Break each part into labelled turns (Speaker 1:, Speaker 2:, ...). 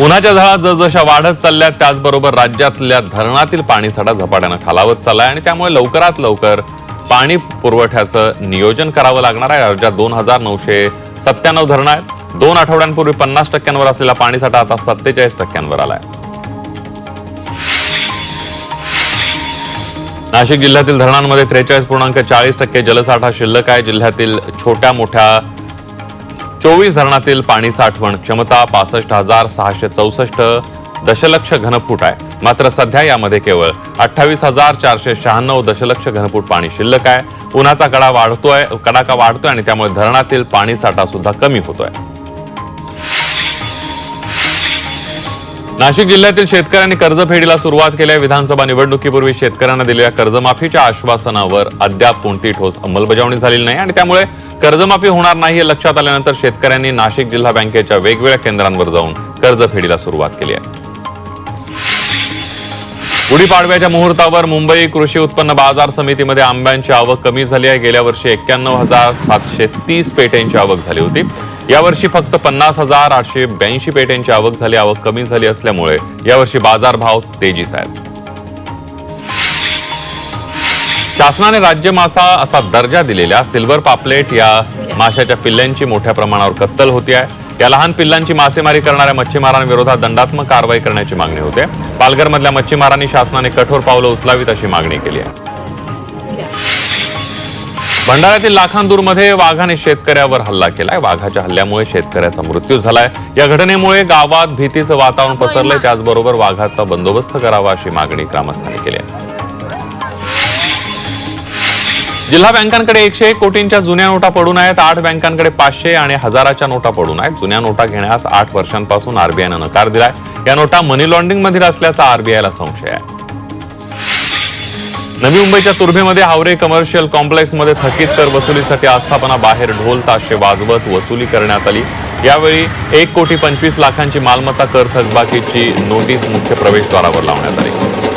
Speaker 1: उन्हाच्या झळा जसजशा वाढत चालल्या त्याचबरोबर राज्यातल्या धरणातील पाणीसाठा झपाट्यानं खालावत चाललाय आणि त्यामुळे लवकरात लवकर पाणी पुरवठ्याचं नियोजन करावं लागणार आहे. राज्यात दोन हजार नऊशे सत्त्याण्णव धरणं आहेत. दोन आठवड्यांपूर्वी पन्नास टक्क्यांवर असलेला पाणीसाठा आता सत्तेचाळीस टक्क्यांवर आलाय. नाशिक जिल्ह्यातील धरणांमध्ये त्रेचाळीस पूर्णांक चाळीस टक्के जलसाठा शिल्लक आहे. जिल्ह्यातील छोट्या मोठ्या चोवीस धरणातील पाणी साठवण क्षमता पासष्ट हजार सहाशे चौसष्ट दशलक्ष घनफूट आहे. मात्र सध्या यामध्ये केवळ अठ्ठावीस हजार चारशे शहाण्णव दशलक्ष घनफूट पाणी शिल्लक आहे. उन्हाचा कडा वाढतोय कडाका वाढतोय आणि त्यामुळे धरणातील पाणी साठा सुद्धा कमी होतोय. नाशिक जिल्ह्यातील शेतकऱ्यांनी कर्जफेडीला सुरुवात केली आहे. विधानसभा निवडणुकीपूर्वी शेतकऱ्यांना दिलेल्या कर्जमाफीच्या आश्वासनावर अद्याप कोणती ठोस अंमलबजावणी झालेली नाही आणि त्यामुळे कर्जमाफी होणार नाही हे लक्षात आल्यानंतर शेतकऱ्यांनी नाशिक जिल्हा बँकेच्या वेगवेगळ्या केंद्रांवर जाऊन कर्जफेडीला सुरुवात केली आहे. गुढीपाडव्याच्या मुहूर्तावर मुंबई कृषी उत्पन्न बाजार समितीमध्ये आंब्यांची आवक कमी झाली आहे. गेल्या वर्षी एक्क्याण्णव हजार सातशे तीस पेट्यांची आवक झाली होती. यावर्षी फक्त पन्नास हजार आठशे ब्याऐंशी पेट्यांची आवक झाली. आवक कमी झाली असल्यामुळे यावर्षी बाजारभाव तेजीत आहेत शासनाने राज्य मासा असा दर्जा दिलेल्या सिल्वर पापलेट या माशाच्या पिल्ल्यांची मोठ्या प्रमाणावर कत्तल होती आहे. या लहान पिल्लांची मासेमारी करणाऱ्या मच्छीमारांविरोधात दंडात्मक कारवाई करण्याची मागणी होते. पालघरमधल्या मच्छीमारांनी शासनाने कठोर पावलं उचलावीत अशी मागणी केली आहे. भंडाऱ्यातील लाखांदूरमध्ये वाघाने शेतकऱ्यावर हल्ला केलाय. वाघाच्या हल्ल्यामुळे शेतकऱ्याचा मृत्यू झालाय. या घटनेमुळे गावात भीतीचं वातावरण पसरलंय. त्याचबरोबर वाघाचा बंदोबस्त करावा अशी मागणी ग्रामस्थांनी केली आहे. जिल्हा बँकांकडे एकशे एक कोटींच्या जुन्या नोटा पडून आहेत आठ बँकांकडे पाचशे आणि हजाराच्या नोटा पडून आहेत. जुन्या नोटा घेण्यास आठ वर्षांपासून आरबीआयनं नकार दिलाय. या नोटा मनी लॉन्ड्रिंग मधील असल्याचा आरबीआयला संशय आहे. नवी मुंबईच्या तुर्भेमध्ये हावरे कमर्शियल कॉम्प्लेक्समध्ये थकीत कर वसुलीसाठी आस्थापना बाहेर ढोल ताशे वाजवत वसुली करण्यात आली. यावेळी एक कोटी पंचवीस लाखांची मालमत्ता कर थकबाकीची नोटीस मुख्य प्रवेशद्वारावर लावण्यात आली.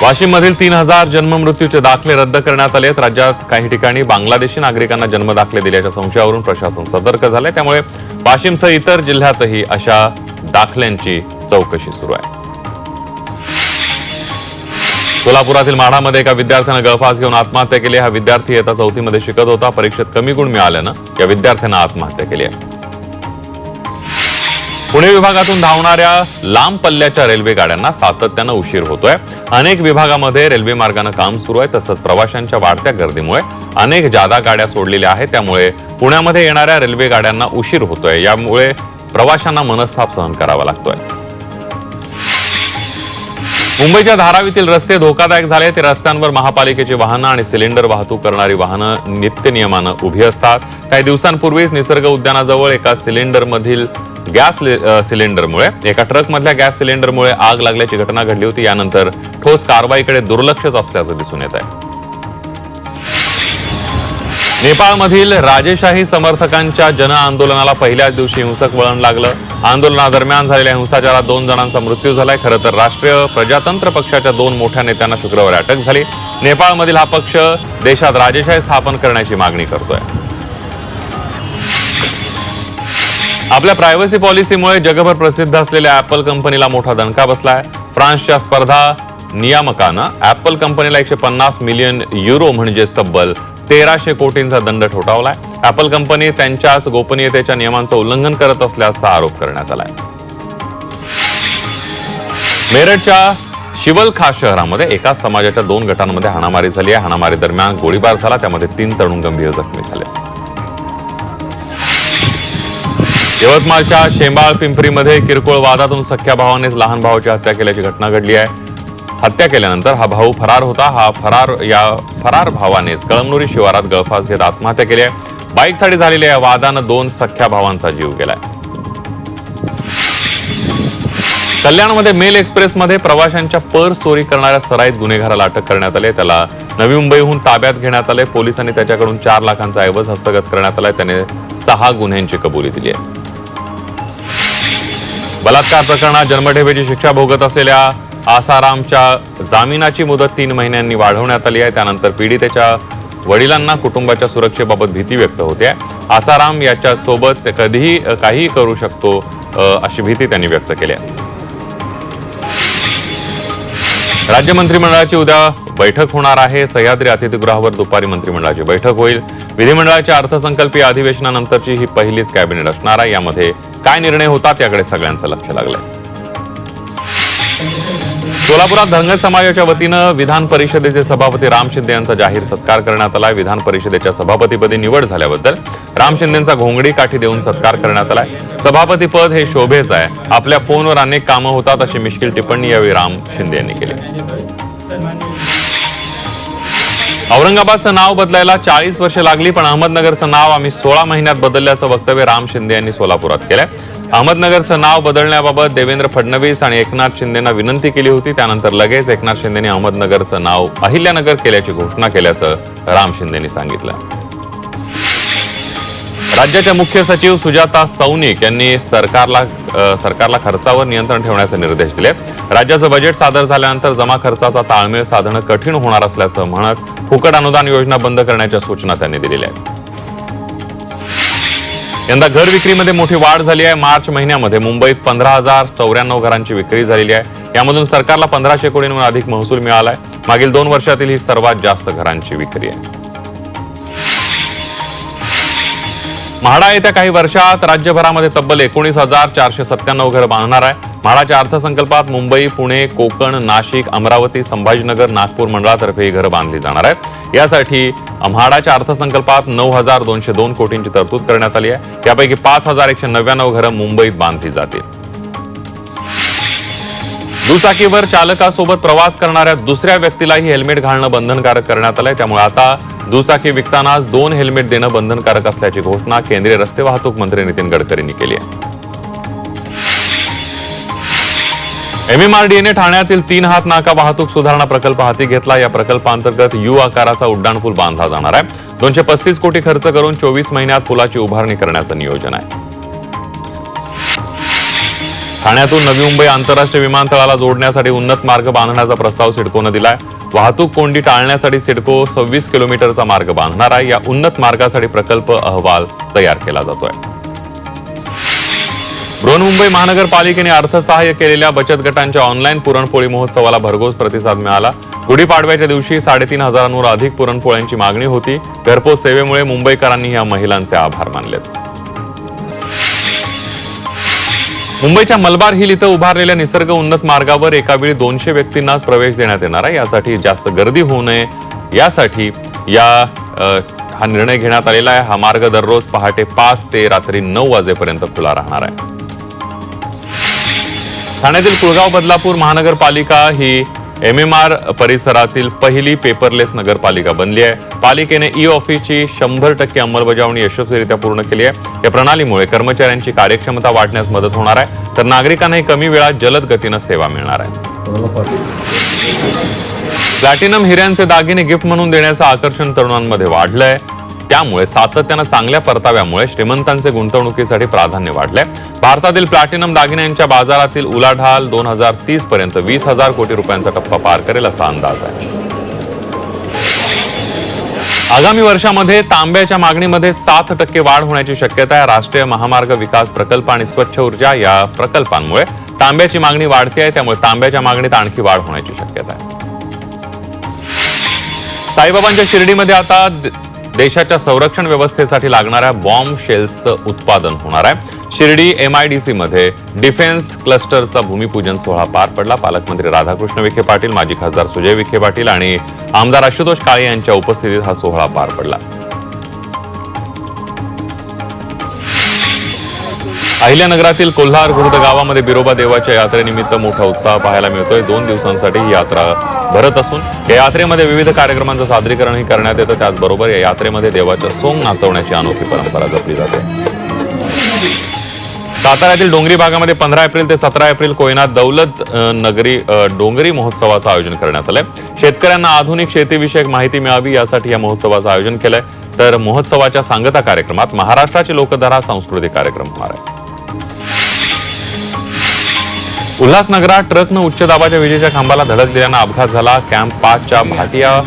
Speaker 1: वाशिम मधील तीन हजार जन्ममृत्यूचे दाखले रद्द करण्यात आले आहेत. राज्यात काही ठिकाणी बांगलादेशी नागरिकांना जन्मदाखले दिल्याच्या संशयावरून प्रशासन सतर्क झालंय. त्यामुळे वाशिमसह इतर जिल्ह्यातही अशा दाखल्यांची चौकशी सुरू आहे. सोलापुरातील माढामध्ये एका विद्यार्थ्यानं गळफास घेऊन आत्महत्या केली हा विद्यार्थी येता चौथीमध्ये शिकत होता. परीक्षेत कमी गुण मिळाल्यानं या विद्यार्थ्यानं आत्महत्या केली आहे. पुणे विभागातून धावणाऱ्या लांब पल्ल्याच्या रेल्वे गाड्यांना सातत्यानं उशीर होतोय. अनेक विभागामध्ये रेल्वे मार्गानं काम सुरू आहे तसंच प्रवाशांच्या वाढत्या गर्दीमुळे अनेक जादा गाड्या सोडलेल्या आहेत. त्यामुळे पुण्यामध्ये येणाऱ्या रेल्वे गाड्यांना उशीर होतोय. यामुळे प्रवाशांना मनस्ताप सहन करावा लागतोय. मुंबईच्या धारावीतील रस्ते धोकादायक झाले. ते रस्त्यांवर महापालिकेची वाहनं आणि सिलेंडर वाहतूक करणारी वाहनं नित्य नियमानं उभी असतात. काही दिवसांपूर्वीच निसर्ग उद्यानाजवळ एका सिलेंडरमधील गॅस सिलेंडरमुळे एका ट्रकमधल्या गॅस सिलेंडरमुळे आग लागल्याची घटना घडली होती. यानंतर ठोस कारवाईकडे दुर्लक्षच असल्याचं दिसून येत आहे. नेपाळमधील राजेशाही समर्थकांच्या जन आंदोलनाला पहिल्याच दिवशी हिंसक वळण लागलं. आंदोलनादरम्यान झालेल्या हिंसाचारात दोन जणांचा मृत्यू झालाय. खरं तर राष्ट्रीय प्रजातंत्र पक्षाच्या दोन मोठ्या नेत्यांना शुक्रवारी अटक झाली. नेपाळमधील हा पक्ष देशात राजेशाही स्थापन करण्याची मागणी करतोय. आपल्या प्रायव्हसी पॉलिसीमुळे जगभर प्रसिद्ध असलेल्या ऍपल कंपनीला मोठा दणका बसलाय. फ्रान्सच्या स्पर्धा नियामकानं ऍपल कंपनीला एकशे पन्नास मिलियन युरो म्हणजेच तब्बल तेराशे कोटींचा दंड ठोठावलाय. ऍपल कंपनी त्यांच्याच गोपनीयतेच्या नियमांचं उल्लंघन करत असल्याचा आरोप करण्यात आलाय. मेरठच्या शिवलखा शहरामध्ये एका समाजाच्या दोन गटांमध्ये हाणामारी झाली आहे. हाणामारी दरम्यान गोळीबार झाला. त्यामध्ये तीन तरुण गंभीर जखमी झाले. यवतमाळच्या शेंबाळ पिंपरीमध्ये किरकोळ वादातून सख्या भावानेच लहान भावाची हत्या केल्याची घटना घडली आहे. हत्या केल्यानंतर हा भाऊ फरार होता. हा फरार या फरार भावानेच कळमनुरी शिवारात गळफास घेत आत्महत्या केली आहे. बाईकसाठी झालेल्या या वादानं दोन सख्या भावांचा जीव गेलाय. कल्याणमध्ये मेल एक्सप्रेसमध्ये प्रवाशांच्या पर्स चोरी करणाऱ्या सराईत गुन्हेगाराला अटक करण्यात आली त्याला नवी मुंबईहून ताब्यात घेण्यात आले पोलिसांनी त्याच्याकडून चार लाखांचा ऐवज हस्तगत करण्यात आलाय. त्याने सहा गुन्ह्यांची कबुली दिली आहे. बलात्कार प्रकरणात जन्मठेपेची शिक्षा भोगत असलेल्या आसारामच्या जामिनाची मुदत तीन महिन्यांनी वाढवण्यात आली आहे. त्यानंतर पीडितेच्या वडिलांना कुटुंबाच्या सुरक्षेबाबत भीती व्यक्त होते. आसाराम याच्यासोबत कधीही काहीही करू शकतो अशी भीती त्यांनी व्यक्त केली आहे. राज्य मंत्रिमंडळाची उद्या बैठक होणार आहे. सह्याद्री अतिथीगृहावर दुपारी मंत्रिमंडळाची बैठक होईल. विधिमंडळाच्या अर्थसंकल्पीय अधिवेशनानंतरची ही पहिलीच कॅबिनेट असणार आहे. यामध्ये काय निर्णय होतात याकडे सगळ्यांचं लक्ष लागलंय. सोलापुरात धनगर समाजाच्या वतीनं विधान परिषदेचे सभापती राम शिंदे यांचा जाहीर सत्कार करण्यात आलाय. विधान परिषदेच्या सभापतीपदी निवड झाल्याबद्दल राम शिंदेचा घोंगडी काठी देऊन सत्कार करण्यात आलाय. सभापती पद हे शोभेच आहे. आपल्या फोनवर अनेक कामं होतात अशी मिश्किल टिप्पणी यावेळी राम शिंदे यांनी केली. औरंगाबादचं नाव बदलायला चाळीस वर्ष लागली पण अहमदनगरचं नाव आम्ही सोळा महिन्यात बदलल्याचं वक्तव्य राम शिंदे यांनी सोलापुरात केलंय. अहमदनगरचं नाव बदलण्याबाबत देवेंद्र फडणवीस आणि एकनाथ शिंदेना विनंती केली होती. त्यानंतर लगेच एकनाथ शिंदेने अहमदनगरचं नाव अहिल्यानगर केल्याची घोषणा केल्याचं राम शिंदेनी सांगितलं. राज्याच्या मुख्य सचिव सुजाता सौनिक यांनी सरकारला सरकारला खर्चावर नियंत्रण ठेवण्याचे निर्देश दिले. राज्याचं बजेट सादर झाल्यानंतर जमा खर्चाचा ताळमेळ साधणं कठीण होणार असल्याचं म्हणत फुकट अनुदान योजना बंद करण्याच्या सूचना त्यांनी दिलेल्या आहेत. यंदा घर विक्रीमध्ये मोठी वाढ झाली आहे. मार्च महिन्यामध्ये मुंबईत पंधरा हजार चौऱ्याण्णव घरांची विक्री झालेली आहे. यामधून सरकारला पंधराशे कोटींवर अधिक महसूल मिळाला आहे. मागील दोन वर्षातील ही सर्वात जास्त घरांची विक्री आहे. म्हाडा येत्या काही वर्षात राज्यभरामध्ये तब्बल एकोणीस हजार चारशे सत्त्याण्णव घर बांधणार आहे. म्हाडाच्या अर्थसंकल्पात मुंबई पुणे कोकण नाशिक अमरावती संभाजीनगर नागपूर मंडळातर्फे ही घरं बांधली जाणार आहेत. यासाठी म्हाडाच्या अर्थसंकल्पात नऊ हजार दोनशे दोन कोटींची तरतूद करण्यात आली आहे. यापैकी पाच हजार एकशे नव्याण्णव घरं मुंबईत बांधली जातील. दुचाकीवर चालकासोबत प्रवास करणाऱ्या दुसऱ्या व्यक्तीलाही हेल्मेट घालणं बंधनकारक करण्यात आलंय. त्यामुळे आता दुचाकी विकतानाच दोन हेल्मेट देणं बंधनकारक असल्याची घोषणा केंद्रीय रस्ते वाहतूक मंत्री नितीन गडकरींनी केली आहे. एमएमआरडीएने ठाण्यातील तीन हात नाका वाहतूक सुधारणा प्रकल्प हाती घेतला. या प्रकल्पांतर्गत यू आकाराचा उड्डाणपूल बांधला जाणार आहे. दोनशे पस्तीस कोटी खर्च करून चोवीस महिन्यात पुलाची उभारणी करण्याचं नियोजन आहे. ठाण्यातून नवी मुंबई आंतरराष्ट्रीय विमानतळाला जोडण्यासाठी उन्नत मार्ग बांधण्याचा प्रस्ताव सिडकोनं दिलाय. वाहतूक कोंडी टाळण्यासाठी सिडको सव्वीस किलोमीटरचा मार्ग बांधणार आहे. या उन्नत मार्गासाठी प्रकल्प अहवाल तयार केला जातोय. बृहन्मुंबई महानगरपालिकेने अर्थसहाय्य केलेल्या बचत गटांच्या ऑनलाईन पुरणपोळी महोत्सवाला भरघोस प्रतिसाद मिळाला. गुढीपाडव्याच्या दिवशी साडेतीन हजारांवर अधिक पुरणपोळ्यांची मागणी होती. घरपोच सेवेमुळे मुंबईकरांनी या महिलांचे आभार मानलेत. मुंबईच्या मलबार हिल इथं उभारलेल्या निसर्ग उन्नत मार्गावर एकावेळी दोनशे व्यक्तींनाच प्रवेश देण्यात येणार आहे. यासाठी जास्त गर्दी होऊ नये. यासाठी या हा निर्णय घेण्यात आलेला आहे. हा मार्ग दररोज पहाटे पाच ते रात्री नऊ वाजेपर्यंत खुला राहणार आहे. ठाण्यातील कुळगाव बदलापूर महानगरपालिका ही एम एम आर परिसरातील पहिली पेपरलेस नगरपालिका बनली आहे. पालिकेने ई ऑफिसची शंभर टक्के अंमलबजावणी यशस्वीरित्या पूर्ण केली आहे. या प्रणालीमुळे कर्मचाऱ्यांची कार्यक्षमता वाढण्यास मदत होणार आहे. तर नागरिकांनाही कमी वेळात जलद गतीनं सेवा मिळणार आहे. प्लॅटिनम हिऱ्यांचे दागिने गिफ्ट म्हणून देण्याचं आकर्षण तरुणांमध्ये वाढलंय. त्यामुळे सातत्यानं चांगल्या परताव्यामुळे श्रीमंतांचे गुंतवणुकीसाठी प्राधान्य वाढलंय भारतातील प्लॅटिनम दागिन्यांच्या बाजारातील उलाढाल दोन हजार तीस पर्यंत वीस हजार कोटी रुपयांचा टप्पा पार करेल असा अंदाज आहे. आगामी वर्षामध्ये तांब्याच्या मागणीमध्ये सात टक्के वाढ होण्याची शक्यता आहे. राष्ट्रीय महामार्ग विकास प्रकल्प आणि स्वच्छ ऊर्जा या प्रकल्पांमुळे तांब्याची मागणी वाढते आहे. त्यामुळे तांब्याच्या मागणीत आणखी वाढ होण्याची शक्यता आहे. साईबाबांच्या शिर्डीमध्ये आता देशाच्या संरक्षण व्यवस्थेसाठी लागणाऱ्या बॉम्ब शेल्सचं उत्पादन होणार आहे. Shirdi M I D C मध्ये डिफेन्स क्लस्टरचा भूमिपूजन सोहळा पार पडला. पालकमंत्री राधाकृष्ण विखे पाटील माजी खासदार सुजय विखे पाटील आणि आमदार आशुतोष काळे यांच्या उपस्थितीत हा सोहळा पार पडला. अहिल्यानगरातील कोल्हार खुर्द गावामध्ये बिरोबा देवाच्या यात्रेनिमित्त मोठा उत्साह पाहायला मिळतोय. दोन दिवसांसाठी ही यात्रा भरत असून या यात्रेमध्ये विविध कार्यक्रमांचं सादरीकरणही करण्यात येतं. त्याचबरोबर या यात्रेमध्ये देवाच्या सोंग नाचवण्याची अनोखी परंपरा जपली जाते. साताऱ्यातील डोंगरी भागामध्ये पंधरा एप्रिल ते सतरा एप्रिल कोयना दौलत नगरी डोंगरी महोत्सवाचं आयोजन करण्यात आलंय. शेतकऱ्यांना आधुनिक शेतीविषयक माहिती मिळावी यासाठी या महोत्सवाचं आयोजन केलंय. तर महोत्सवाच्या सांगता कार्यक्रमात महाराष्ट्राची लोकधारा सांस्कृतिक कार्यक्रम होणार आहे. उल्हासनगरात ट्रकनं उच्च दाबाच्या विजेच्या खांबाला धडक दिल्यानं अपघात झाला. कॅम्प पाचच्या भाटिया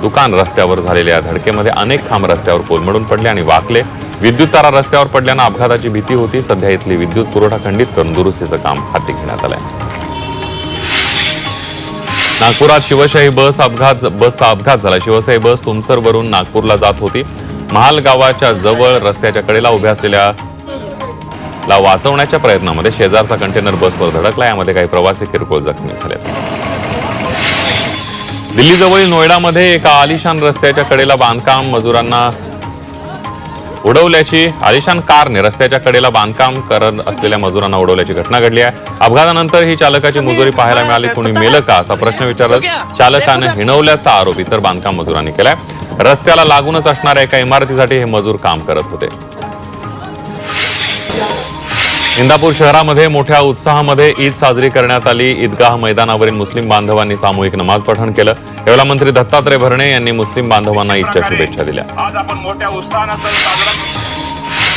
Speaker 1: दुकान रस्त्यावर झालेल्या या धडकेमध्ये अनेक खांब रस्त्यावर कोलमडून पडले आणि वाकले. विद्युत तारा रस्त्यावर पडल्यानं अपघाताची भीती होती. सध्या इथली विद्युत पुरवठा खंडित करून दुरुस्तीचं काम हाती घेण्यात आलंय. नागपुरात शिवशाही बस अपघात बसचा अपघात झाला. शिवशाही बस तुमसरवरून नागपूरला जात होती. महाल गावाच्या जवळ रस्त्याच्या कडेला उभ्या असलेल्या ला वाचवण्याच्या प्रयत्नामध्ये शेजारचा कंटेनर बसवर धडकला. यामध्ये काही प्रवासी किरकोळ जखमी झाले. दिल्लीजवळील नोएडामध्ये एका आलिशान रस्त्याच्या कडेला बांधकाम मजुरांना उडवल्याची आलिशान कारने रस्त्याच्या कडेला बांधकाम करत असलेल्या मजुरांना उडवल्याची घटना घडली आहे. अपघातानंतर ही चालकाची मजुरी पाहायला मिळाली. कोणी मेलं का असा प्रश्न विचारत चालकानं हिणवल्याचा आरोप इतर बांधकाम मजुरांनी केलाय. रस्त्याला लागूनच असणाऱ्या एका इमारतीसाठी हे मजूर काम करत होते. इंदापूर शहरामध्ये मोठ्या उत्साहामध्ये ईद साजरी करण्यात आली. ईदगाह मैदानावरील मुस्लिम बांधवांनी सामूहिक नमाज पठण केलं. यावेळेला मंत्री दत्तात्रय भरणे यांनी मुस्लिम बांधवांना ईदच्या शुभेच्छा दिल्या.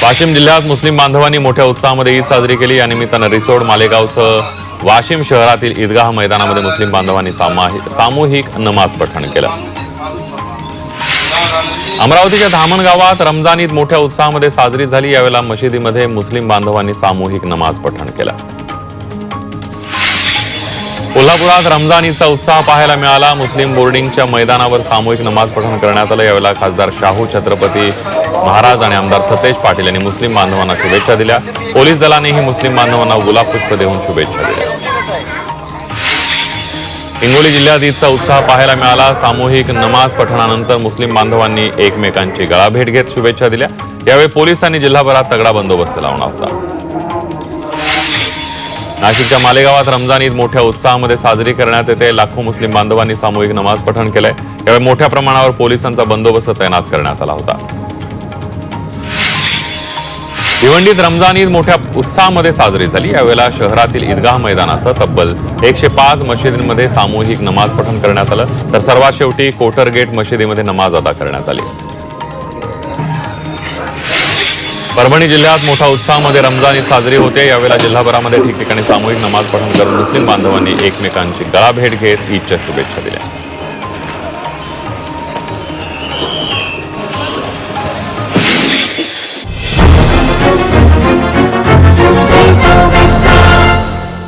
Speaker 1: वाशिम जिल्ह्यात मुस्लिम बांधवांनी मोठ्या उत्साहामध्ये ईद साजरी केली. या निमित्तानं रिसोड मालेगावसह वाशिम शहरातील ईदगाह मैदानामध्ये मुस्लिम बांधवांनी सामाहि- सामूहिक नमाज पठण केलं. अमरावतीच्या धामण गावात रमजान ईद मोठ्या उत्साहामध्ये साजरी झाली. यावेळेला मशिदीमध्ये मुस्लिम बांधवांनी सामूहिक नमाज पठण केलं. कोल्हापुरात रमजान ईदचा उत्साह पाहायला मिळाला. मुस्लिम बोर्डिंगच्या मैदानावर सामूहिक नमाज पठण करण्यात आलं. यावेळेला खासदार शाहू छत्रपती महाराज आणि आमदार सतेज पाटील यांनी मुस्लिम बांधवांना शुभेच्छा दिल्या. पोलीस दलानेही मुस्लिम बांधवांना गुलाब पुष्प देऊन शुभेच्छा दिल्या. हिंगोली जिल्ह्यात ईदचा उत्साह पाहायला मिळाला. सामूहिक नमाज पठणानंतर मुस्लिम बांधवांनी एकमेकांची गळाभेट घेत शुभेच्छा दिल्या. यावेळी पोलिसांनी जिल्हाभरात तगडा बंदोबस्त लावला होता. नाशिकच्या मालेगावात रमजान ईद मोठ्या उत्साहामध्ये साजरी करण्यात येते. लाखो मुस्लिम बांधवांनी सामूहिक नमाज पठण केलंय. यावेळी मोठ्या प्रमाणावर पोलिसांचा बंदोबस्त तैनात करण्यात आला होता. भिवंडीत रमजान ईद मोठ्या उत्साहामध्ये साजरी झाली. यावेळेला शहरातील ईदगाह मैदानासह तब्बल एकशे पाच मशिदींमध्ये सामूहिक नमाज पठण करण्यात आलं. तर सर्वात शेवटी कोटर गेट मशिदीमध्ये नमाज अदा करण्यात आली. परभणी जिल्ह्यात मोठ्या उत्साहामध्ये रमजान ईद साजरी होते. यावेळेला जिल्हाभरामध्ये ठिकठिकाणी सामूहिक नमाज पठण करून मुस्लिम बांधवांनी एकमेकांची गळाभेट घेत ईदच्या शुभेच्छा दिल्या.